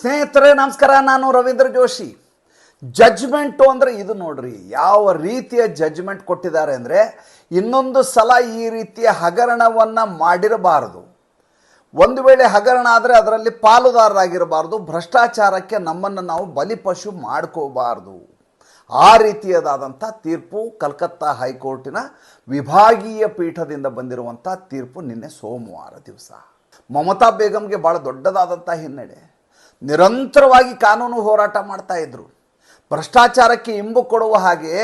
ಸ್ನೇಹಿತರೆ, ನಮಸ್ಕಾರ. ನಾನು ರವೀಂದ್ರ ಜೋಶಿ. ಜಜ್ಮೆಂಟು ಅಂದರೆ ಇದು ನೋಡ್ರಿ, ಯಾವ ರೀತಿಯ ಜಜ್ಮೆಂಟ್ ಕೊಟ್ಟಿದ್ದಾರೆ ಅಂದರೆ, ಇನ್ನೊಂದು ಸಲ ಈ ರೀತಿಯ ಹಗರಣವನ್ನು ಮಾಡಿರಬಾರದು. ಒಂದು ವೇಳೆ ಹಗರಣ ಆದರೆ ಅದರಲ್ಲಿ ಪಾಲುದಾರರಾಗಿರಬಾರ್ದು, ಭ್ರಷ್ಟಾಚಾರಕ್ಕೆ ನಮ್ಮನ್ನು ನಾವು ಬಲಿಪಶು ಮಾಡ್ಕೋಬಾರ್ದು. ಆ ರೀತಿಯದಾದಂಥ ತೀರ್ಪು ಕಲ್ಕತ್ತಾ ಹೈಕೋರ್ಟಿನ ವಿಭಾಗೀಯ ಪೀಠದಿಂದ ಬಂದಿರುವಂಥ ತೀರ್ಪು ನಿನ್ನೆ ಸೋಮವಾರ ದಿವಸ. ಮಮತಾ ಬೇಗಂಗೆ ಭಾಳ ದೊಡ್ಡದಾದಂಥ ಹಿನ್ನಡೆ. ನಿರಂತರವಾಗಿ ಕಾನೂನು ಹೋರಾಟ ಮಾಡ್ತಾ ಇದ್ರು. ಭ್ರಷ್ಟಾಚಾರಕ್ಕೆ ಇಂಬು ಕೊಡುವ ಹಾಗೆ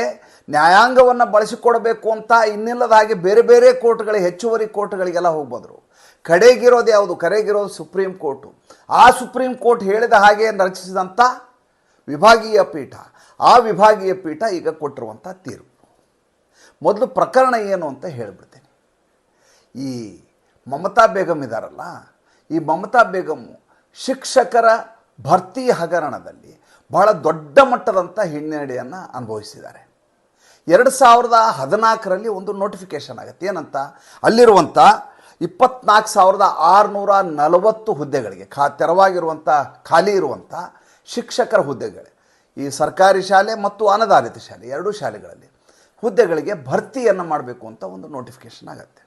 ನ್ಯಾಯಾಂಗವನ್ನು ಬಳಸಿಕೊಡಬೇಕು ಅಂತ ಇನ್ನಿಲ್ಲದ ಹಾಗೆ ಬೇರೆ ಬೇರೆ ಕೋರ್ಟ್ಗಳಿಗೆ, ಹೆಚ್ಚುವರಿ ಕೋರ್ಟ್ಗಳಿಗೆಲ್ಲ ಹೋಗ್ಬೋದ್ರು. ಕಡೆಗಿರೋದು ಯಾವುದು? ಕರೆಗಿರೋದು ಸುಪ್ರೀಂ ಕೋರ್ಟು. ಆ ಸುಪ್ರೀಂ ಕೋರ್ಟ್ ಹೇಳಿದ ಹಾಗೆ ರಚಿಸಿದಂಥ ವಿಭಾಗೀಯ ಪೀಠ. ಆ ವಿಭಾಗೀಯ ಪೀಠ ಈಗ ಕೊಟ್ಟಿರುವಂಥ ತೀರ್ಪು. ಮೊದಲು ಪ್ರಕರಣ ಏನು ಅಂತ ಹೇಳಿಬಿಡ್ತೇನೆ. ಈ ಮಮತಾ ಬೇಗಮ್ ಇದ್ದಾರಲ್ಲ ಈ ಮಮತಾ ಬೇಗಂ ಶಿಕ್ಷಕರ ಭರ್ತಿ ಹಗರಣದಲ್ಲಿ ಬಹಳ ದೊಡ್ಡ ಮಟ್ಟದಂಥ ಹಿನ್ನಡೆಯನ್ನು ಅನುಭವಿಸಿದ್ದಾರೆ. ಎರಡು ಸಾವಿರದ ಹದಿನಾಲ್ಕರಲ್ಲಿ ಒಂದು ನೋಟಿಫಿಕೇಷನ್ ಆಗುತ್ತೆ. ಏನಂತ? ಅಲ್ಲಿರುವಂಥ ಇಪ್ಪತ್ನಾಲ್ಕು ಸಾವಿರದ ಆರುನೂರ ನಲವತ್ತು ಹುದ್ದೆಗಳಿಗೆ, ಖಾ ತೆರವಾಗಿರುವಂಥ ಖಾಲಿ ಇರುವಂಥ ಶಿಕ್ಷಕರ ಹುದ್ದೆಗಳು ಈ ಸರ್ಕಾರಿ ಶಾಲೆ ಮತ್ತು ಅನುದಾನಿತ ಶಾಲೆ, ಎರಡೂ ಶಾಲೆಗಳಲ್ಲಿ ಹುದ್ದೆಗಳಿಗೆ ಭರ್ತಿಯನ್ನು ಮಾಡಬೇಕು ಅಂತ ಒಂದು ನೋಟಿಫಿಕೇಷನ್ ಆಗುತ್ತೆ.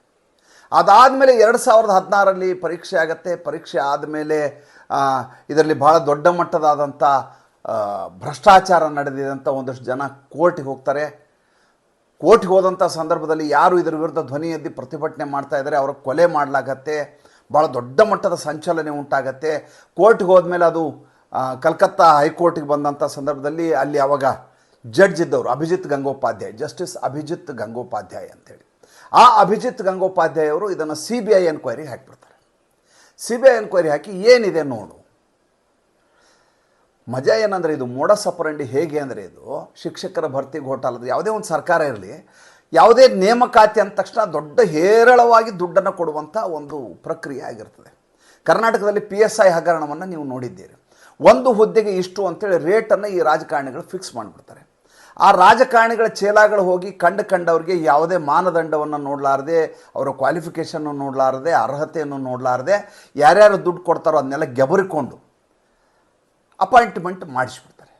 ಅದಾದಮೇಲೆ ಎರಡು ಸಾವಿರದ ಹದಿನಾರರಲ್ಲಿ ಪರೀಕ್ಷೆ ಆಗುತ್ತೆ. ಪರೀಕ್ಷೆ ಆದಮೇಲೆ ಇದರಲ್ಲಿ ಭಾಳ ದೊಡ್ಡ ಮಟ್ಟದಾದಂಥ ಭ್ರಷ್ಟಾಚಾರ ನಡೆದಿದೆ ಅಂತ ಒಂದಷ್ಟು ಜನ ಕೋರ್ಟಿಗೆ ಹೋಗ್ತಾರೆ. ಕೋರ್ಟಿಗೆ ಹೋದಂಥ ಸಂದರ್ಭದಲ್ಲಿ ಯಾರು ಇದರ ವಿರುದ್ಧ ಧ್ವನಿ ಎದ್ದು ಪ್ರತಿಭಟನೆ ಮಾಡ್ತಾ ಇದ್ದಾರೆ, ಅವರ ಕೊಲೆ ಮಾಡಲಾಗತ್ತೆ ಭಾಳ ದೊಡ್ಡ ಮಟ್ಟದ ಸಂಚಲನೆ ಉಂಟಾಗತ್ತೆ. ಕೋರ್ಟ್ಗೆ ಹೋದ್ಮೇಲೆ ಅದು ಕಲ್ಕತ್ತಾ ಹೈಕೋರ್ಟಿಗೆ ಬಂದಂಥ ಸಂದರ್ಭದಲ್ಲಿ ಅಲ್ಲಿ ಅವಾಗ ಜಡ್ಜ್ ಇದ್ದವರು, ಅಭಿಜಿತ್ ಗಂಗೋಪಾಧ್ಯಾಯ, ಜಸ್ಟಿಸ್ ಅಭಿಜಿತ್ ಗಂಗೋಪಾಧ್ಯಾಯ ಅಂತೇಳಿ. ಆ ಅಭಿಜಿತ್ ಗಂಗೋಪಾಧ್ಯಾಯ ಅವರು ಇದನ್ನು ಸಿ ಬಿ ಐ ಎನ್ಕ್ವೈರಿಗೆ ಹಾಕಿಬಿಡ್ತಾರೆ. ಸಿ ಬಿ ಐ ಎನ್ಕ್ವೈರಿ ಹಾಕಿ ಏನಿದೆ ನೋಡು. ಮಜಾ ಏನಂದರೆ ಇದು ಮೋಡ ಸಪರಂಡಿ ಹೇಗೆ ಅಂದರೆ ಇದು ಶಿಕ್ಷಕರ ಭರ್ತಿ ಘೋಟಾಲದ ಯಾವುದೇ ಒಂದು ಸರ್ಕಾರ ಇರಲಿ, ಯಾವುದೇ ನೇಮಕಾತಿ ಅಂದ ತಕ್ಷಣ ದೊಡ್ಡ ಹೇರಳವಾಗಿ ದುಡ್ಡನ್ನು ಕೊಡುವಂಥ ಒಂದು ಪ್ರಕ್ರಿಯೆ ಆಗಿರ್ತದೆ. ಕರ್ನಾಟಕದಲ್ಲಿ ಪಿ ಎಸ್ ಐ ಹಗರಣವನ್ನು ನೀವು ನೋಡಿದ್ದೀರಿ. ಒಂದು ಹುದ್ದೆಗೆ ಇಷ್ಟು ಅಂತೇಳಿ ರೇಟನ್ನು ಈ ರಾಜಕಾರಣಿಗಳು ಫಿಕ್ಸ್ ಮಾಡಿಬಿಡ್ತಾರೆ. ಆ ರಾಜಕಾರಣಿಗಳ ಚೇಲಾಗಳು ಹೋಗಿ ಕಂಡು ಕಂಡವ್ರಿಗೆ ಯಾವುದೇ ಮಾನದಂಡವನ್ನು ನೋಡಲಾರದೆ, ಅವರ ಕ್ವಾಲಿಫಿಕೇಷನ್ನು ನೋಡಲಾರದೆ, ಅರ್ಹತೆಯನ್ನು ನೋಡಲಾರದೆ, ಯಾರ್ಯಾರು ದುಡ್ಡು ಕೊಡ್ತಾರೋ ಅದನ್ನೆಲ್ಲ ಗೆಬರಿಕೊಂಡು ಅಪಾಯಿಂಟ್ಮೆಂಟ್ ಮಾಡಿಸ್ಬಿಡ್ತಾರೆ.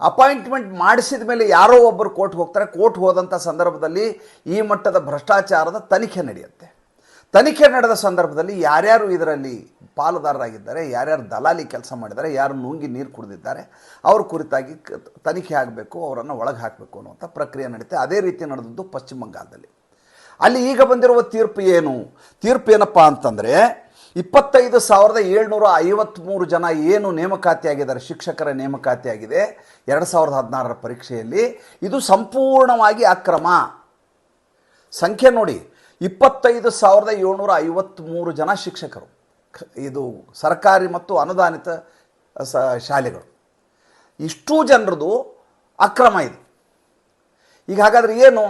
ಅಪಾಯಿಂಟ್ಮೆಂಟ್ ಮಾಡಿಸಿದ ಮೇಲೆ ಯಾರೋ ಒಬ್ಬರು ಕೋರ್ಟ್ಗೆ ಹೋಗ್ತಾರೆ. ಕೋರ್ಟ್ ಹೋದಂಥ ಸಂದರ್ಭದಲ್ಲಿ ಈ ಮಟ್ಟದ ಭ್ರಷ್ಟಾಚಾರದ ತನಿಖೆ ನಡೆಯುತ್ತೆ. ತನಿಖೆ ನಡೆದ ಸಂದರ್ಭದಲ್ಲಿ ಯಾರ್ಯಾರು ಇದರಲ್ಲಿ ಪಾಲುದಾರರಾಗಿದ್ದಾರೆ, ಯಾರ್ಯಾರು ದಲಾಲಿ ಕೆಲಸ ಮಾಡಿದ್ದಾರೆ, ಯಾರು ನುಂಗಿ ನೀರು ಕುಡಿದಿದ್ದಾರೆ, ಅವ್ರ ಕುರಿತಾಗಿ ತನಿಖೆ ಆಗಬೇಕು, ಅವರನ್ನು ಒಳಗೆ ಹಾಕಬೇಕು ಅನ್ನುವಂಥ ಪ್ರಕ್ರಿಯೆ ನಡೀತೆ. ಅದೇ ರೀತಿ ನಡೆದದ್ದು ಪಶ್ಚಿಮ ಬಂಗಾಳದಲ್ಲಿ. ಅಲ್ಲಿ ಈಗ ಬಂದಿರುವ ತೀರ್ಪು ಏನು? ತೀರ್ಪು ಏನಪ್ಪ ಅಂತಂದರೆ, ಇಪ್ಪತ್ತೈದು ಸಾವಿರದ ಏಳ್ನೂರ ಐವತ್ತ್ಮೂರು ಜನ ಏನು ನೇಮಕಾತಿಯಾಗಿದ್ದಾರೆ ಶಿಕ್ಷಕರ ನೇಮಕಾತಿಯಾಗಿದೆ ಎರಡು ಸಾವಿರದ ಹದಿನಾರರ ಪರೀಕ್ಷೆಯಲ್ಲಿ, ಇದು ಸಂಪೂರ್ಣವಾಗಿ ಅಕ್ರಮ. ಸಂಖ್ಯೆ ನೋಡಿ, ಇಪ್ಪತ್ತೈದು ಸಾವಿರದ ಏಳ್ನೂರ ಐವತ್ತ್ಮೂರು ಜನ ಶಿಕ್ಷಕರು. ಇದು ಸರ್ಕಾರಿ ಮತ್ತು ಅನುದಾನಿತ, ಸ, ಶಾಲೆಗಳು. ಇಷ್ಟು ಜನರದು ಅಕ್ರಮ ಇದು. ಈಗ ಹಾಗಾದರೆ ಏನು?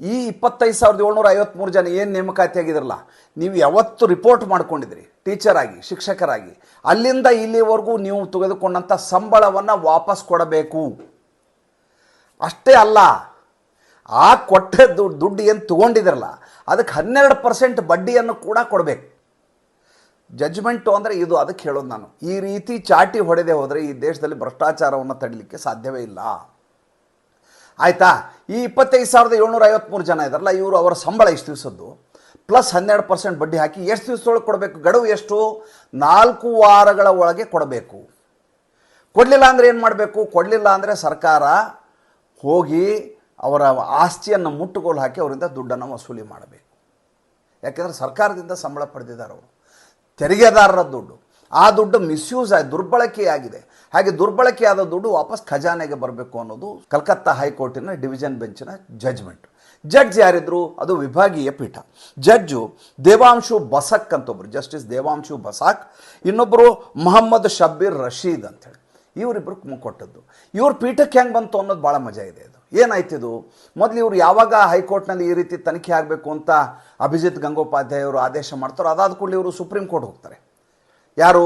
ಈ ಇಪ್ಪತ್ತೈದು ಸಾವಿರದ ಏಳ್ನೂರ ಐವತ್ತ್ಮೂರು ಜನ ಏನು ನೇಮಕಾತಿ ಆಗಿದ್ರಲ್ಲ, ನೀವು ಯಾವತ್ತು ರಿಪೋರ್ಟ್ ಮಾಡ್ಕೊಂಡಿದ್ರಿ? ಟೀಚರಾಗಿ, ಶಿಕ್ಷಕರಾಗಿ. ಅಲ್ಲಿಂದ ಇಲ್ಲಿವರೆಗೂ ನೀವು ತೆಗೆದುಕೊಂಡಂಥ ಸಂಬಳವನ್ನು ವಾಪಸ್ ಕೊಡಬೇಕು. ಅಷ್ಟೇ ಅಲ್ಲ, ಆ ಕೊಟ್ಟ ದುಡ್ಡು ದುಡ್ಡು ಏನು ತೊಗೊಂಡಿದ್ರಲ್ಲ, ಅದಕ್ಕೆ ಹನ್ನೆರಡು ಪರ್ಸೆಂಟ್ ಬಡ್ಡಿಯನ್ನು ಕೂಡ ಕೊಡಬೇಕು. ಜಡ್ಜ್ಮೆಂಟು ಅಂದರೆ ಇದು, ಅದಕ್ಕೆ ಹೇಳೋದು ನಾನು. ಈ ರೀತಿ ಚಾಟಿ ಹೊಡೆದೆ ಹೋದರೆ ಈ ದೇಶದಲ್ಲಿ ಭ್ರಷ್ಟಾಚಾರವನ್ನು ತಡಲಿಕ್ಕೆ ಸಾಧ್ಯವೇ ಇಲ್ಲ. ಆಯಿತಾ? ಈ ಇಪ್ಪತ್ತೈದು ಸಾವಿರದ ಏಳ್ನೂರ ಐವತ್ತ್ಮೂರು ಜನ ಇದ್ದಾರಲ್ಲ ಇವರು ಅವರ ಸಂಬಳ ಇಷ್ಟು ದಿವಸದ್ದು? ಪ್ಲಸ್ ಹನ್ನೆರಡು ಪರ್ಸೆಂಟ್ ಬಡ್ಡಿ ಹಾಕಿ ಎಷ್ಟು ದಿವಸದೊಳಗೆ ಕೊಡಬೇಕು? ಗಡುವು ಎಷ್ಟು? ನಾಲ್ಕು ವಾರಗಳ ಒಳಗೆ ಕೊಡಬೇಕು. ಕೊಡಲಿಲ್ಲ ಅಂದರೆ ಏನು ಮಾಡಬೇಕು? ಕೊಡಲಿಲ್ಲ ಅಂದರೆ ಸರ್ಕಾರ ಹೋಗಿ ಅವರ ಆಸ್ತಿಯನ್ನು ಮುಟ್ಟುಗೋಲು ಹಾಕಿ ಅವರಿಂದ ದುಡ್ಡನ್ನು ವಸೂಲಿ ಮಾಡಬೇಕು. ಯಾಕೆಂದರೆ ಸರ್ಕಾರದಿಂದ ಸಂಬಳ ಪಡೆದಿದ್ದಾರೆ ಅವರು. ತೆರಿಗೆದಾರರ ದುಡ್ಡು. ಆ ದುಡ್ಡು ಮಿಸ್ಯೂಸ್ ಆಗಿ ದುರ್ಬಳಕೆಯಾಗಿದೆ. ಹಾಗೆ ದುರ್ಬಳಕೆಯಾದ ದುಡ್ಡು ವಾಪಸ್ ಖಜಾನೆಗೆ ಬರಬೇಕು ಅನ್ನೋದು ಕಲ್ಕತ್ತಾ ಹೈಕೋರ್ಟಿನ ಡಿವಿಷನ್ ಬೆಂಚಿನ ಜಡ್ಜ್ಮೆಂಟ್ ಜಡ್ಜ್ ಯಾರಿದ್ರು? ಅದು ವಿಭಾಗೀಯ ಪೀಠ. ಜಡ್ಜು ದೇವಾಂಶು ಬಸಕ್ ಅಂತೊಬ್ರು ಜಸ್ಟಿಸ್ ದೇವಾಂಶು ಬಸಾಕ್ ಇನ್ನೊಬ್ಬರು ಮೊಹಮ್ಮದ್ ಶಬ್ಬೀರ್ ರಶೀದ್ ಅಂತೇಳಿ ಇವರಿಬ್ಬರು ಕೊಟ್ಟದ್ದು. ಇವ್ರ ಪೀಠಕ್ಕೆ ಹೆಂಗೆ ಬಂತು ಅನ್ನೋದು ಭಾಳ ಮಜಾ ಇದೆ ಇದು ಏನಾಯ್ತು ಇದು? ಮೊದಲು ಇವರು ಯಾವಾಗ ಹೈಕೋರ್ಟ್ನಲ್ಲಿ ಈ ರೀತಿ ತನಿಖೆ ಆಗಬೇಕು ಅಂತ ಅಭಿಜಿತ್ ಗಂಗೋಪಾಧ್ಯಾಯ ಅವರು ಆದೇಶ ಮಾಡ್ತಾರೋ, ಅದಾದ ಕೂಡಲೇ ಇವರು ಸುಪ್ರೀಂ ಕೋರ್ಟ್ ಹೋಗ್ತಾರೆ. ಯಾರು?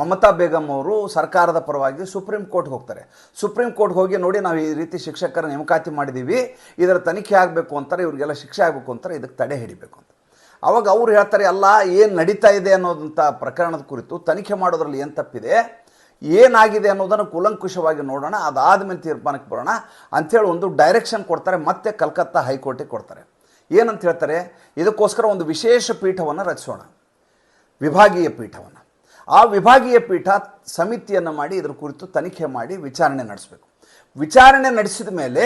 ಮಮತಾ ಬೇಗಂ ಅವರು ಸರ್ಕಾರದ ಪರವಾಗಿ ಸುಪ್ರೀಂ ಕೋರ್ಟ್ಗೆ ಹೋಗ್ತಾರೆ. ಸುಪ್ರೀಂ ಕೋರ್ಟ್ಗೆ ಹೋಗಿ ನೋಡಿ ನಾವು ಈ ರೀತಿ ಶಿಕ್ಷಕರ ನೇಮಕಾತಿ ಮಾಡಿದ್ದೀವಿ ಇದರ ತನಿಖೆ ಆಗಬೇಕು ಅಂತಾರೆ, ಇವರಿಗೆಲ್ಲ ಶಿಕ್ಷೆ ಆಗಬೇಕು ಅಂತಾರೆ, ಇದಕ್ಕೆ ತಡೆ ಹಿಡಿಬೇಕು ಅಂತ. ಅವಾಗ ಅವ್ರು ಹೇಳ್ತಾರೆ, ಅಲ್ಲ, ಏನು ನಡೀತಾ ಇದೆ ಅನ್ನೋದಂಥ ಪ್ರಕರಣದ ಕುರಿತು ತನಿಖೆ ಮಾಡೋದ್ರಲ್ಲಿ ಏನು ತಪ್ಪಿದೆ? ಏನಾಗಿದೆ ಅನ್ನೋದನ್ನು ಕೂಲಂಕುಷವಾಗಿ ನೋಡೋಣ, ಅದಾದ ಮೇಲೆ ತೀರ್ಮಾನಕ್ಕೆ ಬರೋಣ ಅಂಥೇಳಿ ಒಂದು ಡೈರೆಕ್ಷನ್ ಕೊಡ್ತಾರೆ, ಮತ್ತೆ ಕಲ್ಕತ್ತಾ ಹೈಕೋರ್ಟಿಗೆ ಕೊಡ್ತಾರೆ. ಏನಂತ ಹೇಳ್ತಾರೆ? ಇದಕ್ಕೋಸ್ಕರ ಒಂದು ವಿಶೇಷ ಪೀಠವನ್ನು ರಚಿಸೋಣ, ವಿಭಾಗೀಯ ಪೀಠವನ್ನು. ಆ ವಿಭಾಗೀಯ ಪೀಠ ಸಮಿತಿಯನ್ನು ಮಾಡಿ ಇದರ ಕುರಿತು ತನಿಖೆ ಮಾಡಿ ವಿಚಾರಣೆ ನಡೆಸಬೇಕು. ವಿಚಾರಣೆ ನಡೆಸಿದ ಮೇಲೆ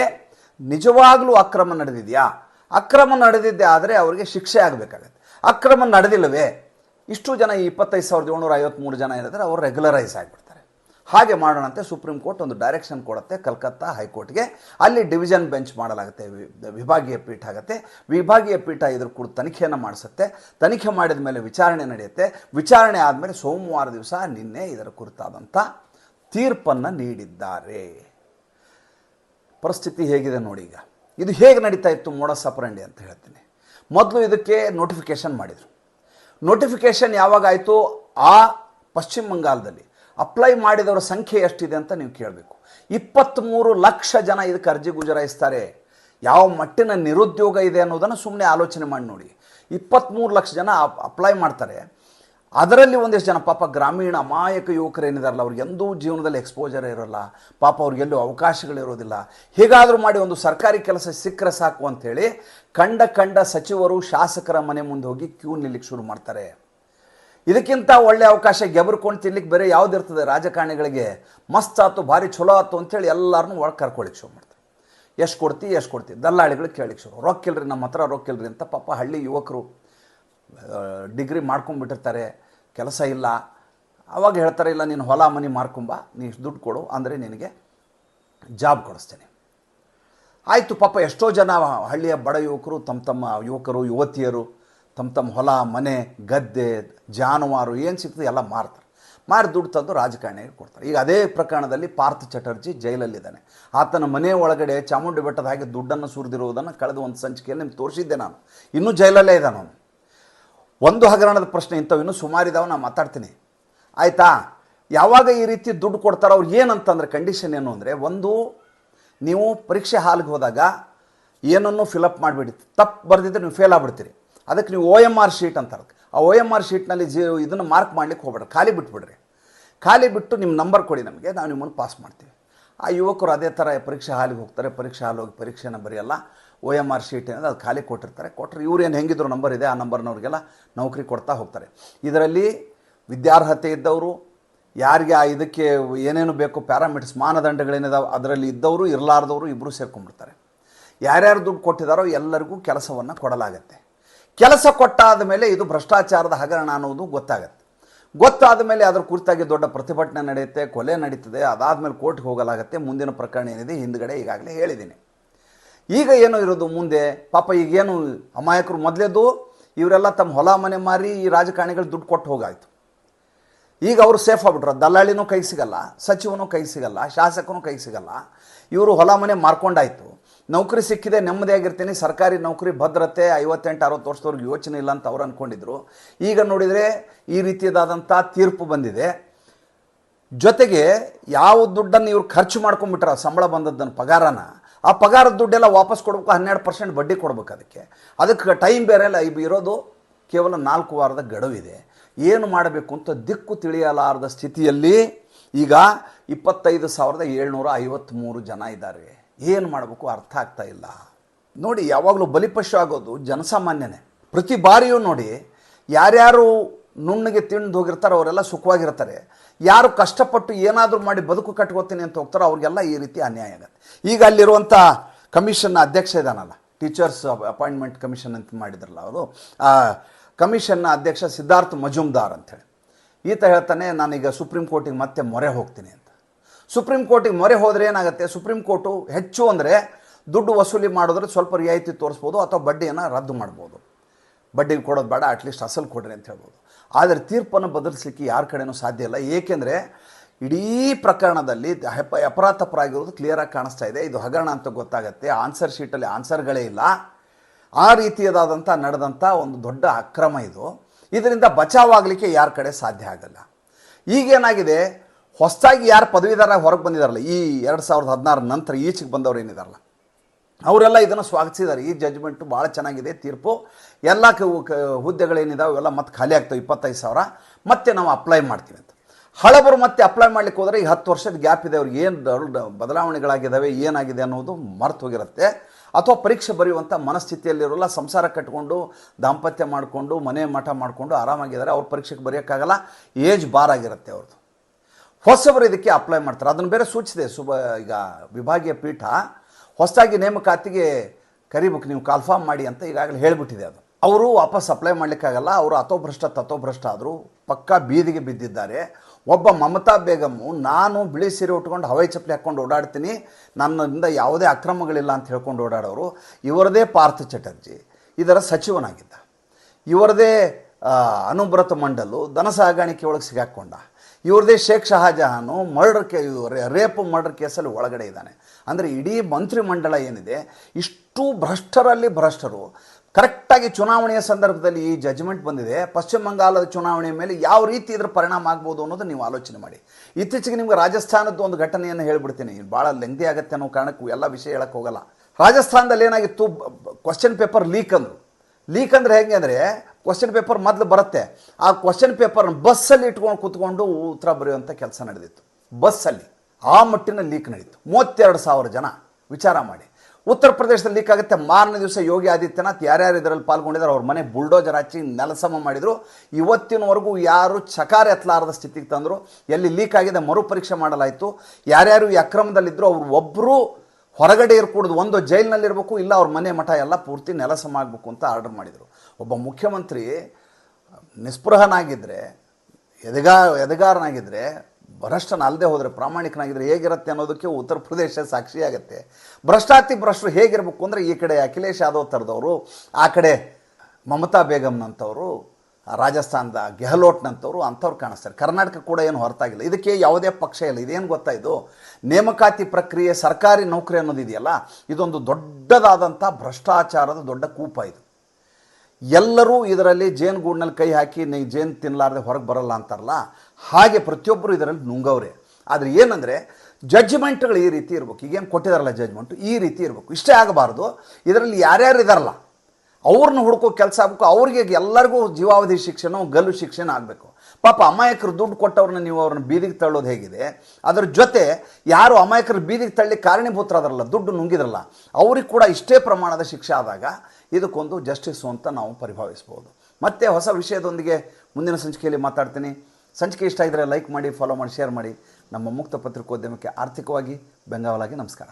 ನಿಜವಾಗಲೂ ಅಕ್ರಮ ನಡೆದಿದೆಯಾ? ಅಕ್ರಮ ನಡೆದಿದ್ದೆ ಆದರೆ ಅವರಿಗೆ ಶಿಕ್ಷೆ ಆಗಬೇಕಾಗತ್ತೆ. ಅಕ್ರಮ ನಡೆದಿಲ್ಲವೇ? ಇಷ್ಟು ಜನ ಇಪ್ಪತ್ತೈದು ಸಾವಿರದ ಏಳ್ನೂರ ಐವತ್ತ್ಮೂರು ಜನ ಏನಿದ್ರೆ, ಅವರು ರೆಗ್ಯುಲರೈಸ್ ಆಗಿಬಿಡ್ತಾರೆ. ಹಾಗೆ ಮಾಡೋಣಂತೆ ಸುಪ್ರೀಂ ಕೋರ್ಟ್ ಒಂದು ಡೈರೆಕ್ಷನ್ ಕೊಡುತ್ತೆ ಕಲ್ಕತ್ತಾ ಹೈಕೋರ್ಟ್ಗೆ. ಅಲ್ಲಿ ಡಿವಿಷನ್ ಬೆಂಚ್ ಮಾಡಲಾಗುತ್ತೆ ವಿಭಾಗೀಯ ಪೀಠ ಆಗುತ್ತೆ. ವಿಭಾಗೀಯ ಪೀಠ ಇದ್ರ ಕುರಿತು ತನಿಖೆಯನ್ನು ಮಾಡಿಸುತ್ತೆ. ತನಿಖೆ ಮಾಡಿದ ಮೇಲೆ ವಿಚಾರಣೆ ನಡೆಯುತ್ತೆ. ವಿಚಾರಣೆ ಆದಮೇಲೆ ಸೋಮವಾರ ದಿವಸ ನಿನ್ನೆ ಇದರ ಕುರಿತಾದಂಥ ತೀರ್ಪನ್ನು ನೀಡಿದ್ದಾರೆ. ಪರಿಸ್ಥಿತಿ ಹೇಗಿದೆ ನೋಡಿ ಈಗ. ಇದು ಹೇಗೆ ನಡೀತಾ ಇತ್ತು ಮೋಡ ಅಪರಂಡಿ ಅಂತ ಹೇಳ್ತೀನಿ. ಮೊದಲು ಇದಕ್ಕೆ ನೋಟಿಫಿಕೇಶನ್ ಮಾಡಿದರು. ನೋಟಿಫಿಕೇಶನ್ ಯಾವಾಗ ಆಯಿತು? ಆ ಪಶ್ಚಿಮ ಬಂಗಾಳದಲ್ಲಿ. ಅಪ್ಲೈ ಮಾಡಿದವರ ಸಂಖ್ಯೆ ಎಷ್ಟಿದೆ ಅಂತ ನೀವು ಕೇಳಬೇಕು. ಇಪ್ಪತ್ತ್ಮೂರು ಲಕ್ಷ ಜನ ಇದಕ್ಕೆ ಅರ್ಜಿ ಗುಜರಾಯಿಸ್ತಾರೆ. ಯಾವ ಮಟ್ಟಿನ ನಿರುದ್ಯೋಗ ಇದೆ ಅನ್ನೋದನ್ನು ಸುಮ್ಮನೆ ಆಲೋಚನೆ ಮಾಡಿ ನೋಡಿ. ಇಪ್ಪತ್ತ್ಮೂರು ಲಕ್ಷ ಜನ ಅಪ್ಲೈ ಮಾಡ್ತಾರೆ. ಅದರಲ್ಲಿ ಒಂದಿಷ್ಟು ಜನ ಪಾಪ ಗ್ರಾಮೀಣ ಅಮಾಯಕ ಯುವಕರು ಏನಿದಾರಲ್ಲ, ಅವ್ರಿಗೆ ಎಂದೂ ಜೀವನದಲ್ಲಿ ಎಕ್ಸ್ಪೋಜರ್ ಇರೋಲ್ಲ. ಪಾಪ ಅವ್ರಿಗೆಲ್ಲೂ ಅವಕಾಶಗಳಿರೋದಿಲ್ಲ ಹೇಗಾದರೂ ಮಾಡಿ ಒಂದು ಸರ್ಕಾರಿ ಕೆಲಸ ಸಿಕ್ಕರೆ ಸಾಕು ಅಂಥೇಳಿ ಕಂಡ ಕಂಡ ಸಚಿವರು ಶಾಸಕರ ಮನೆ ಮುಂದೆ ಹೋಗಿ ಕ್ಯೂ ನಿಲ್ಲಿಕ್ಕೆ ಶುರು ಮಾಡ್ತಾರೆ. ಇದಕ್ಕಿಂತ ಒಳ್ಳೆ ಅವಕಾಶ ಗೆಬರ್ಕೊಂಡು ತಿನ್ಲಿಕ್ಕೆ ಬೇರೆ ಯಾವ್ದಿರ್ತದೆ ರಾಜಕಾರಣಿಗಳಿಗೆ ಮಸ್ತ್ ಆತು, ಭಾರಿ ಚಲೋ ಆತು ಅಂತೇಳಿ ಎಲ್ಲರನ್ನೂ ಒಳಗೆ ಕರ್ಕೊಳ್ಳಿಕ್ಕೆ ಶುರು ಮಾಡ್ತಾರೆ. ಎಷ್ಟು ಕೊಡ್ತಿ ಎಷ್ಟು ಕೊಡ್ತಿ? ದಲ್ಲಾಳಿಗಳು ಕೇಳಿಕ್ಕೆ ಶುರು. ರೊಕ್ಕಿಲ್ಲರಿ ನಮ್ಮ ಹತ್ರ ರೊಕ್ಕಿಲ್ರಿ ಅಂತ ಪಾಪ ಹಳ್ಳಿ ಯುವಕರು ಡಿಗ್ರಿ ಮಾಡ್ಕೊಂಡ್ಬಿಟ್ಟಿರ್ತಾರೆ ಕೆಲಸ ಇಲ್ಲ. ಅವಾಗ ಹೇಳ್ತಾರೆ, ಇಲ್ಲ, ನೀನು ಹೊಲ, ಮನೆ ಮಾರ್ಕೊಂಬ ನೀ ದುಡ್ಡು ಕೊಡು, ಅಂದರೆ ನಿನಗೆ ಜಾಬ್ ಕೊಡಿಸ್ತೇನೆ. ಆಯಿತು ಪಾಪ ಎಷ್ಟೋ ಜನ ಹಳ್ಳಿಯ ಬಡ ಯುವಕರು, ತಮ್ಮ ತಮ್ಮ ಯುವಕರು, ಯುವತಿಯರು ತಮ್ಮ ತಮ್ಮ ಹೊಲ, ಮನೆ, ಗದ್ದೆ, ಜಾನುವಾರು ಏನು ಸಿಗ್ತದೆ ಎಲ್ಲ ಮಾರ್ತಾರೆ. ಮಾರಿ ದುಡ್ಡು ತಂದು ರಾಜಕಾರಣಿಗೆ ಕೊಡ್ತಾರೆ. ಈಗ ಅದೇ ಪ್ರಕರಣದಲ್ಲಿ ಪಾರ್ಥ ಚಟರ್ಜಿ ಜೈಲಲ್ಲಿದ್ದಾನೆ. ಆತನ ಮನೆ ಒಳಗಡೆ ಚಾಮುಂಡಿ ಬೆಟ್ಟದ ಹಾಗೆ ದುಡ್ಡನ್ನು ಸುರಿದಿರುವುದನ್ನು ಕಳೆದ ಒಂದು ಸಂಚಿಕೆಯಲ್ಲಿ ನಿಮ್ಗೆ ತೋರಿಸಿದ್ದೆ ನಾನು. ಇನ್ನೂ ಜೈಲಲ್ಲೇ ಇದ್ದಾನೆ ಅವನು. ಒಂದು ಹಗರಣದ ಪ್ರಶ್ನೆ ಇಂಥವು. ಇನ್ನೂ ಸುಮಾರಿದಾವೆ ನಾನು ಮಾತಾಡ್ತೀನಿ. ಆಯಿತಾ? ಯಾವಾಗ ಈ ರೀತಿ ದುಡ್ಡು ಕೊಡ್ತಾರೋ ಅವ್ರು ಏನಂತಂದ್ರೆ ಕಂಡೀಷನ್ ಏನು ಅಂದರೆ, ಒಂದು, ನೀವು ಪರೀಕ್ಷೆ ಹಾಲ್ಗೆ ಹೋದಾಗ ಏನನ್ನು ಫಿಲಪ್ ಮಾಡಿಬಿಡಿ. ತಪ್ಪು ಬರೆದಿದ್ರೆ ನೀವು ಫೇಲ್ ಆಗ್ಬಿಡ್ತೀರಿ. ಅದಕ್ಕೆ ನೀವು ಓ ಎಂ ಆರ್ ಶೀಟ್ ಅಂತ ಅಂತಾರೆ ಆ ಓ ಎಂ ಆರ್ ಶೀಟ್ನಲ್ಲಿ ಜೀ ಇದನ್ನು ಮಾರ್ಕ್ ಮಾಡ್ಲಿಕ್ಕೆ ಹೋಗ್ಬೇಡ್ರಿ. ಖಾಲಿ ಬಿಟ್ಬಿಡ್ರಿ. ಖಾಲಿ ಬಿಟ್ಟು ನಿಮ್ಮ ನಂಬರ್ ಕೊಡಿ ನಮಗೆ, ನಾವು ನಿಮ್ಮನ್ನು ಪಾಸ್ ಮಾಡ್ತೀವಿ. ಆ ಯುವಕರು ಅದೇ ಥರ ಪರೀಕ್ಷೆ ಹಾಲಿಗೆ ಹೋಗ್ತಾರೆ, ಪರೀಕ್ಷೆ ಹಾಲು ಹೋಗಿ ಪರೀಕ್ಷೆನ ಬರೆಯಲ್ಲ, ಓ ಎಂ ಆರ್ ಶೀಟ್ ಏನಿದೆ ಅದು ಖಾಲಿ ಕೊಟ್ಟಿರ್ತಾರೆ. ಕೊಟ್ಟರೆ ಇವ್ರು ಏನು ಹೆಂಗಿದ್ರು ನಂಬರ್ ಇದೆ, ಆ ನಂಬರ್ನವ್ರಿಗೆಲ್ಲ ನೌಕರಿ ಕೊಡ್ತಾ ಹೋಗ್ತಾರೆ. ಇದರಲ್ಲಿ ವಿದ್ಯಾರ್ಹತೆ ಇದ್ದವರು, ಯಾರಿಗೆ ಆ ಇದಕ್ಕೆ ಏನೇನು ಬೇಕು ಪ್ಯಾರಾಮೀಟರ್ಸ್ ಮಾನದಂಡಗಳೇನಿದಾವೆ, ಅದರಲ್ಲಿ ಇದ್ದವರು, ಇರಲಾರ್ದವರು ಇಬ್ಬರು ಸೇರ್ಕೊಂಡ್ಬಿಡ್ತಾರೆ. ಯಾರ್ಯಾರು ದುಡ್ಡು ಕೊಟ್ಟಿದ್ದಾರೋ ಎಲ್ಲರಿಗೂ ಕೆಲಸವನ್ನು ಕೊಡಲಾಗತ್ತೆ. ಕೆಲಸ ಕೊಟ್ಟಾದ ಮೇಲೆ ಇದು ಭ್ರಷ್ಟಾಚಾರದ ಹಗರಣ ಅನ್ನೋದು ಗೊತ್ತಾಗತ್ತೆ. ಗೊತ್ತಾದ ಮೇಲೆ ಅದರ ಕುರಿತಾಗಿ ದೊಡ್ಡ ಪ್ರತಿಭಟನೆ ನಡೆಯುತ್ತೆ, ಕೊಲೆ ನಡೀತದೆ, ಅದಾದಮೇಲೆ ಕೋರ್ಟ್ಗೆ ಹೋಗಲಾಗತ್ತೆ. ಮುಂದಿನ ಪ್ರಕರಣ ಏನಿದೆ ಹಿಂದ್ಗಡೆ ಈಗಾಗಲೇ ಹೇಳಿದ್ದೀನಿ. ಈಗ ಏನು ಇರೋದು ಮುಂದೆ, ಪಾಪ ಈಗೇನು ಅಮಾಯಕರು ಮೊದಲೇದು ಇವರೆಲ್ಲ ತಮ್ಮ ಹೊಲ ಮನೆ ಮಾರಿ ಈ ರಾಜಕಾರಣಿಗಳು ದುಡ್ಡು ಕೊಟ್ಟು ಹೋಗಾಯಿತು. ಈಗ ಅವರು ಸೇಫ್ ಆಗ್ಬಿಟ್ರು. ದಲ್ಲಾಳಿನೂ ಕೈ ಸಿಗಲ್ಲ, ಸಚಿವನೂ ಕೈ ಸಿಗಲ್ಲ, ಶಾಸಕನೂ ಕೈ ಸಿಗಲ್ಲ. ಇವರು ಹೊಲ ಮನೆ ಮಾರ್ಕೊಂಡಾಯ್ತು. ನೌಕರಿ ಸಿಕ್ಕಿದೆ ನೆಮ್ಮದಿಯಾಗಿರ್ತೀನಿ ಸರ್ಕಾರಿ ನೌಕರಿ, ಭದ್ರತೆ, ಐವತ್ತೆಂಟು, ಅರವತ್ತು ವರ್ಷದವ್ರಿಗೆ ಯೋಚನೆ ಇಲ್ಲ ಅಂತ ಅವ್ರು ಅಂದ್ಕೊಂಡಿದ್ರು ಈಗ ನೋಡಿದರೆ ಈ ರೀತಿಯದಾದಂಥ ತೀರ್ಪು ಬಂದಿದೆ. ಜೊತೆಗೆ ಯಾವ ದುಡ್ಡನ್ನು ಇವ್ರು ಖರ್ಚು ಮಾಡ್ಕೊಂಡ್ಬಿಟ್ರ ಸಂಬಳ ಬಂದದ್ದನ್ನು ಪಗಾರನ, ಆ ಪಗಾರದ ದುಡ್ಡೆಲ್ಲ ವಾಪಸ್ ಕೊಡಬೇಕು, ಹನ್ನೆರಡು ಪರ್ಸೆಂಟ್ ಬಡ್ಡಿ ಕೊಡ್ಬೇಕು ಅದಕ್ಕೆ. ಅದಕ್ಕೆ ಟೈಮ್ ಬೇರೆ ಇವು ಇರೋದು ಕೇವಲ ನಾಲ್ಕು ವಾರದ ಗಡುವಿದೆ. ಏನು ಮಾಡಬೇಕು ಅಂತ ದಿಕ್ಕು ತಿಳಿಯಲಾರದ ಸ್ಥಿತಿಯಲ್ಲಿ ಈಗ ಇಪ್ಪತ್ತೈದು ಸಾವಿರದ ಏಳ್ನೂರ ಐವತ್ತ್ಮೂರು ಜನ ಇದ್ದಾರೆ. ಏನು ಮಾಡಬೇಕು ಅರ್ಥ ಆಗ್ತಾ ಇಲ್ಲ. ನೋಡಿ, ಯಾವಾಗಲೂ ಬಲಿಪಶು ಆಗೋದು ಜನಸಾಮಾನ್ಯನೇ. ಪ್ರತಿ ಬಾರಿಯೂ ನೋಡಿ, ಯಾರ್ಯಾರು ನುಣ್ಣಗೆ ತಿಂದು ಹೋಗಿರ್ತಾರೋ ಅವರೆಲ್ಲ ಸುಖವಾಗಿರ್ತಾರೆ. ಯಾರು ಕಷ್ಟಪಟ್ಟು ಏನಾದರೂ ಮಾಡಿ ಬದುಕು ಕಟ್ಕೋತೀನಿ ಅಂತ ಹೋಗ್ತಾರೋ ಅವ್ರಿಗೆಲ್ಲ ಈ ರೀತಿ ಅನ್ಯಾಯ ಆಗುತ್ತೆ. ಈಗ ಅಲ್ಲಿರುವಂಥ ಕಮಿಷನ್ನ ಅಧ್ಯಕ್ಷ ಇದ್ದಾನಲ್ಲ, ಟೀಚರ್ಸ್ ಅಪಾಯಿಂಟ್ಮೆಂಟ್ ಕಮಿಷನ್ ಅಂತ ಮಾಡಿದ್ರಲ್ಲ ಅವರು, ಆ ಕಮಿಷನ್ನ ಅಧ್ಯಕ್ಷ ಸಿದ್ಧಾರ್ಥ್ ಮಜುಮ್ದಾರ್ ಅಂತೇಳಿ ಈತ ಹೇಳ್ತಾನೆ, ನಾನೀಗ ಸುಪ್ರೀಂ ಕೋರ್ಟಿಗೆ ಮತ್ತೆ ಮೊರೆ ಹೋಗ್ತೀನಿ ಅಂತ. ಸುಪ್ರೀಂ ಕೋರ್ಟಿಗೆ ಮೊರೆ ಹೋದರೆ ಏನಾಗುತ್ತೆ? ಸುಪ್ರೀಂ ಕೋರ್ಟು ಹೆಚ್ಚು ಅಂದರೆ ದುಡ್ಡು ವಸೂಲಿ ಮಾಡಿದ್ರೆ ಸ್ವಲ್ಪ ರಿಯಾಯಿತಿ ತೋರಿಸ್ಬೋದು ಅಥವಾ ಬಡ್ಡಿಯನ್ನು ರದ್ದು ಮಾಡ್ಬೋದು. ಬಡ್ಡಿಗೆ ಕೊಡೋದು ಬೇಡ ಅಟ್ಲೀಸ್ಟ್ ಅಸಲು ಕೊಡ್ರಿ ಅಂತ ಹೇಳ್ಬೋದು. ಆದರೆ ತೀರ್ಪನ್ನು ಬದಲಿಸಲಿಕ್ಕೆ ಯಾರ ಕಡೆಯೂ ಸಾಧ್ಯ ಇಲ್ಲ. ಏಕೆಂದರೆ ಇಡೀ ಪ್ರಕರಣದಲ್ಲಿ ಹೆಪ ಅಪರಾಧಪರಾಗಿರೋದು ಕ್ಲಿಯರಾಗಿ ಕಾಣಿಸ್ತಾ ಇದೆ. ಇದು ಹಗರಣ ಅಂತ ಗೊತ್ತಾಗುತ್ತೆ. ಆನ್ಸರ್ ಶೀಟಲ್ಲಿ ಆನ್ಸರ್ಗಳೇ ಇಲ್ಲ. ಆ ರೀತಿಯದಾದಂಥ ನಡೆದಂಥ ಒಂದು ದೊಡ್ಡ ಅಕ್ರಮ ಇದು. ಇದರಿಂದ ಬಚಾವಾಗಲಿಕ್ಕೆ ಯಾರ ಕಡೆ ಸಾಧ್ಯ ಆಗಲ್ಲ. ಈಗೇನಾಗಿದೆ ಹೊಸದಾಗಿ ಯಾರು ಪದವೀಧರ ಹೊರಗೆ ಬಂದಿದಾರಲ್ಲ, ಈ ಎರಡು ಸಾವಿರದ ಹದಿನಾರ ನಂತರ ಈಚೆಗೆ ಬಂದವರು ಏನಿದಾರಲ್ಲ, ಅವರೆಲ್ಲ ಇದನ್ನು ಸ್ವಾಗತಿಸಿದ್ದಾರೆ ಈ ಜಜ್ಮೆಂಟು ಭಾಳ ಚೆನ್ನಾಗಿದೆ, ತೀರ್ಪು. ಎಲ್ಲ ಕ- ಹುದ್ದೆಗಳೇನಿದಾವೆ ಅವೆಲ್ಲ ಮತ್ತೆ ಖಾಲಿ ಆಗ್ತವೆ, ಇಪ್ಪತ್ತೈದು ಸಾವಿರ. ಮತ್ತೆ ನಾವು ಅಪ್ಲೈ ಮಾಡ್ತೀವಿ ಅಂತ. ಹಳಬರು ಮತ್ತೆ ಅಪ್ಲೈ ಮಾಡ್ಲಿಕ್ಕೆ ಹೋದರೆ ಈಗ ಹತ್ತು ವರ್ಷದ ಗ್ಯಾಪ್ ಇದೆ, ಅವ್ರಿಗೆ ಏನು ದೊಡ್ಡ ಬದಲಾವಣೆಗಳಾಗಿದ್ದಾವೆ ಏನಾಗಿದೆ ಅನ್ನೋದು ಮರ್ತು ಹೋಗಿರುತ್ತೆ. ಅಥವಾ ಪರೀಕ್ಷೆ ಬರೆಯುವಂಥ ಮನಸ್ಥಿತಿಯಲ್ಲಿರೋಲ್ಲ, ಸಂಸಾರ ಕಟ್ಕೊಂಡು, ದಾಂಪತ್ಯ ಮಾಡಿಕೊಂಡು, ಮನೆ ಮಠ ಮಾಡಿಕೊಂಡು ಆರಾಮಾಗಿದ್ದಾರೆ, ಅವ್ರ ಪರೀಕ್ಷೆಗೆ ಬರೆಯೋಕ್ಕಾಗಲ್ಲ, ಏಜ್ ಬಾರ್ ಆಗಿರುತ್ತೆ ಅವ್ರದ್ದು ಹೊಸಬರು ಇದಕ್ಕೆ ಅಪ್ಲೈ ಮಾಡ್ತಾರೆ. ಅದನ್ನು ಬೇರೆ ಸೂಚಿಸಿದೆ. ಸುಬ ಈಗ ವಿಭಾಗೀಯ ಪೀಠ ಹೊಸದಾಗಿ ನೇಮಕಾತಿಗೆ ಕರಿಬೇಕು, ನೀವು ಕಾಲ್ಫಾರ್ಮ್ ಮಾಡಿ ಅಂತ ಈಗಾಗಲೇ ಹೇಳಿಬಿಟ್ಟಿದೆ ಅದು. ಅವರು ವಾಪಸ್ ಅಪ್ಲೈ ಮಾಡಲಿಕ್ಕಾಗಲ್ಲ. ಅವರು ಅತೋಭ್ರಷ್ಟ ತಥೋಭ್ರಷ್ಟ ಆದರು ಪಕ್ಕಾ ಬೀದಿಗೆ ಬಿದ್ದಿದ್ದಾರೆ. ಒಬ್ಬ ಮಮತಾ ಬೇಗಮ್ಮು ನಾನು ಬಿಳಿ ಸೀರೆ ಉಟ್ಕೊಂಡು ಹವಾಯಿ ಚಪ್ಪಲಿ ಹಾಕ್ಕೊಂಡು ಓಡಾಡ್ತೀನಿ. ನನ್ನಿಂದ ಯಾವುದೇ ಅಕ್ರಮಗಳಿಲ್ಲ ಅಂತ ಹೇಳ್ಕೊಂಡು ಓಡಾಡೋರು. ಇವರದೇ ಪಾರ್ಥ ಚಟರ್ಜಿ. ಇದರ ಸಚಿವನಾಗಿದ್ದ. ಇವರದೇ ಅನುಬ್ರತ ಮಂಡಲು ದನ ಸಾಗಾಣಿಕೆ ಒಳಗೆ ಸಿಗಾಕೊಂಡ. ಇವ್ರದೇ ಶೇಖ್ ಶಹಜಹಾನು ಮರ್ಡರ್ ಕೇ ರೇಪ್ ಮರ್ಡರ್ ಕೇಸಲ್ಲಿ ಒಳಗಡೆ ಇದ್ದಾನೆ. ಅಂದರೆ ಇಡೀ ಮಂತ್ರಿಮಂಡಲ ಏನಿದೆ, ಇಷ್ಟು ಭ್ರಷ್ಟರಲ್ಲಿ ಭ್ರಷ್ಟರು. ಕರೆಕ್ಟಾಗಿ ಚುನಾವಣೆಯ ಸಂದರ್ಭದಲ್ಲಿ ಈ ಜಜ್ಮೆಂಟ್ ಬಂದಿದೆ. ಪಶ್ಚಿಮ ಬಂಗಾಳದ ಚುನಾವಣೆಯ ಮೇಲೆ ಯಾವ ರೀತಿ ಇದ್ರ ಪರಿಣಾಮ ಆಗ್ಬೋದು ಅನ್ನೋದು ನೀವು ಆಲೋಚನೆ ಮಾಡಿ. ಇತ್ತೀಚೆಗೆ ನಿಮ್ಗೆ ರಾಜಸ್ಥಾನದ ಒಂದು ಘಟನೆಯನ್ನು ಹೇಳ್ಬಿಡ್ತೀನಿ. ಭಾಳ ಲೆಂಗ್ದಿ ಆಗುತ್ತೆ ಅನ್ನೋ ಕಾರಣಕ್ಕೂ ಎಲ್ಲ ವಿಷಯ ಹೇಳಕ್ಕೆ ಹೋಗಲ್ಲ. ರಾಜಸ್ಥಾನದಲ್ಲಿ ಏನಾಗಿತ್ತು? ಕ್ವಶನ್ ಪೇಪರ್ ಲೀಕ್ ಅಂದರು. ಲೀಕ್ ಅಂದರೆ ಹೆಂಗೆ ಅಂದರೆ ಕ್ವಶನ್ ಪೇಪರ್ ಮೊದಲು ಬರುತ್ತೆ. ಆ ಕ್ವಶನ್ ಪೇಪರ್ನ ಬಸ್ಸಲ್ಲಿ ಇಟ್ಕೊಂಡು ಕೂತ್ಕೊಂಡು ಉತ್ತರ ಬರೆಯುವಂಥ ಕೆಲಸ ನಡೆದಿತ್ತು. ಬಸ್ಸಲ್ಲಿ ಆ ಮಟ್ಟಿನ ಲೀಕ್ ನಡೀತು. ಮೂವತ್ತೆರಡು ಸಾವಿರ ಜನ ವಿಚಾರ ಮಾಡಿ. ಉತ್ತರ ಪ್ರದೇಶದಲ್ಲಿ ಲೀಕ್ ಆಗುತ್ತೆ. ಮಾರನೇ ದಿವಸ ಯೋಗಿ ಆದಿತ್ಯನಾಥ್ ಯಾರ್ಯಾರು ಇದರಲ್ಲಿ ಪಾಲ್ಗೊಂಡಿದ್ದಾರೆ ಅವ್ರ ಮನೆ ಬುಲ್ಡೋಜರ್ ಹಚ್ಚಿ ನೆಲಸಮ ಮಾಡಿದರು. ಇವತ್ತಿನವರೆಗೂ ಯಾರು ಚಕಾರ ಎತ್ತಲಾರದ ಸ್ಥಿತಿಗೆ ತಂದರು. ಎಲ್ಲಿ ಲೀಕ್ ಆಗಿದೆ ಮರುಪರೀಕ್ಷೆ ಮಾಡಲಾಯಿತು. ಯಾರ್ಯಾರು ಈ ಅಕ್ರಮದಲ್ಲಿದ್ದರು ಅವರು ಒಬ್ಬರು ಹೊರಗಡೆ ಇರಕೂಡ್ದು ಒಂದು ಜೈಲಿನಲ್ಲಿರಬೇಕು, ಇಲ್ಲ ಅವ್ರ ಮನೆ ಮಠ ಎಲ್ಲ ಪೂರ್ತಿ ನೆಲಸಮ ಆಗಬೇಕು ಅಂತ ಆರ್ಡರ್ ಮಾಡಿದರು. ಒಬ್ಬ ಮುಖ್ಯಮಂತ್ರಿ ನಿಸ್ಪೃಹನಾಗಿದ್ದರೆ ಎದೆಗಾ ಎದೆಗಾರನಾಗಿದ್ದರೆ ಭ್ರಷ್ಟನ ಅಲ್ಲದೆ ಹೋದರೆ ಪ್ರಾಮಾಣಿಕನಾಗಿದ್ದರೆ ಹೇಗಿರುತ್ತೆ ಅನ್ನೋದಕ್ಕೆ ಉತ್ತರ ಪ್ರದೇಶ ಸಾಕ್ಷಿಯಾಗತ್ತೆ. ಭ್ರಷ್ಟಾತಿ ಭ್ರಷ್ಟರು ಹೇಗಿರಬೇಕು ಅಂದರೆ ಈ ಕಡೆ ಅಖಿಲೇಶ್ ಯಾದವ್ ಥರದವರು, ಆ ಕಡೆ ಮಮತಾ ಬೇಗಮ್ನಂಥವರು ರಾಜಸ್ಥಾನದ ಗೆಹ್ಲೋಟ್ನಂಥವ್ರು, ಅಂಥವ್ರು ಕಾಣಿಸ್ತಾರೆ. ಕರ್ನಾಟಕ ಕೂಡ ಏನು ಹೊರತಾಗಿಲ್ಲ. ಇದಕ್ಕೆ ಯಾವುದೇ ಪಕ್ಷ ಇಲ್ಲ. ಇದೇನು ಗೊತ್ತಾ ನೇಮಕಾತಿ ಪ್ರಕ್ರಿಯೆ ಸರ್ಕಾರಿ ನೌಕರಿ ಅನ್ನೋದಿದೆಯಲ್ಲ, ಇದೊಂದು ದೊಡ್ಡದಾದಂಥ ಭ್ರಷ್ಟಾಚಾರದ ದೊಡ್ಡ ಕೂಪ ಇದು. ಎಲ್ಲರೂ ಇದರಲ್ಲಿ ಜೇನು ಗೂಡಿನಲ್ಲಿ ಕೈ ಹಾಕಿ ನೀ ಜೇನು ತಿನ್ನಲಾರ್ದೆ ಹೊರಗೆ ಬರಲ್ಲ ಅಂತಾರಲ್ಲ, ಹಾಗೆ ಪ್ರತಿಯೊಬ್ಬರು ಇದರಲ್ಲಿ ನುಂಗವ್ರೆ. ಆದರೆ ಏನಂದರೆ ಜಡ್ಜ್ಮೆಂಟ್ಗಳು ಈ ರೀತಿ ಇರಬೇಕು. ಈಗೇನು ಕೊಟ್ಟಿದಾರಲ್ಲ ಜಡ್ಜ್ಮೆಂಟು ಈ ರೀತಿ ಇರಬೇಕು. ಇಷ್ಟೇ ಆಗಬಾರ್ದು. ಇದರಲ್ಲಿ ಯಾರ್ಯಾರು ಇದಾರಲ್ಲ, ಅವ್ರನ್ನ ಹುಡುಕೋ ಕೆಲಸ ಆಗಬೇಕು. ಅವ್ರಿಗೆ ಎಲ್ಲರಿಗೂ ಜೀವಾವಧಿ ಶಿಕ್ಷಣ, ಗಲ್ಲು ಶಿಕ್ಷಣ ಆಗಬೇಕು. ಪಾಪ ಅಮಾಯಕರು ದುಡ್ಡು ಕೊಟ್ಟವ್ರನ್ನ ನೀವು ಅವ್ರನ್ನ ಬೀದಿಗೆ ತಳ್ಳೋದು ಹೇಗಿದೆ. ಅದರ ಜೊತೆ ಯಾರು ಅಮಾಯಕರು ಬೀದಿಗೆ ತಳ್ಳಿ ಕಾರಣೀಭೂತರಾದ್ರಲ್ಲ, ದುಡ್ಡು ನುಂಗಿದ್ರಲ್ಲ, ಅವ್ರಿಗೆ ಕೂಡ ಇಷ್ಟೇ ಪ್ರಮಾಣದ ಶಿಕ್ಷೆ ಆದಾಗ ಇದಕ್ಕೊಂದು ಜಸ್ಟಿಸ್ ಅಂತ ನಾವು ಪರಿಭಾವಿಸ್ಬೋದು. ಮತ್ತೆ ಹೊಸ ವಿಷಯದೊಂದಿಗೆ ಮುಂದಿನ ಸಂಚಿಕೆಯಲ್ಲಿ ಮಾತಾಡ್ತೀನಿ. ಸಂಚಿಕೆ ಇಷ್ಟ ಇದ್ದರೆ ಲೈಕ್ ಮಾಡಿ ಫಾಲೋ ಮಾಡಿ ಶೇರ್ ಮಾಡಿ. ನಮ್ಮ ಮುಕ್ತ ಪತ್ರಿಕೋದ್ಯಮಕ್ಕೆ ಆರ್ಥಿಕವಾಗಿ ಬೆಂಗಾವಲಾಗಿ ನಮಸ್ಕಾರ.